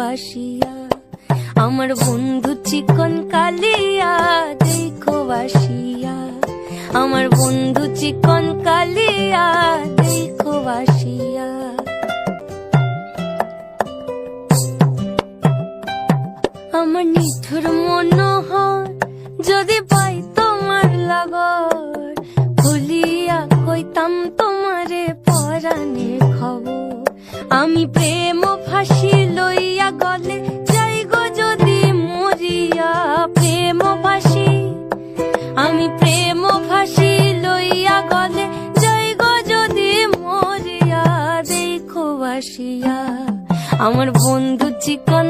দেখো বাসিয়া আমার বন্ধু চিকন কালিয়া, দেখো বাসিয়া। আমার বন্ধু চিকন কালিয়া, দেখো বাসিয়া। আমার নিঠুর মনোহর, যদি পাই তোমার লাগর, ভুলিয়া কইতাম তোমারে পরাণে খবর। আমি প্রেম ফাঁসি লইয়া গলে যাই যদি মরিয়া প্রেম ভাসি আমি প্রেম ভাসি লইয়া গলে যাই গো যদি মরিয়া, দেখো আসিয়া আমার বন্ধু চিকন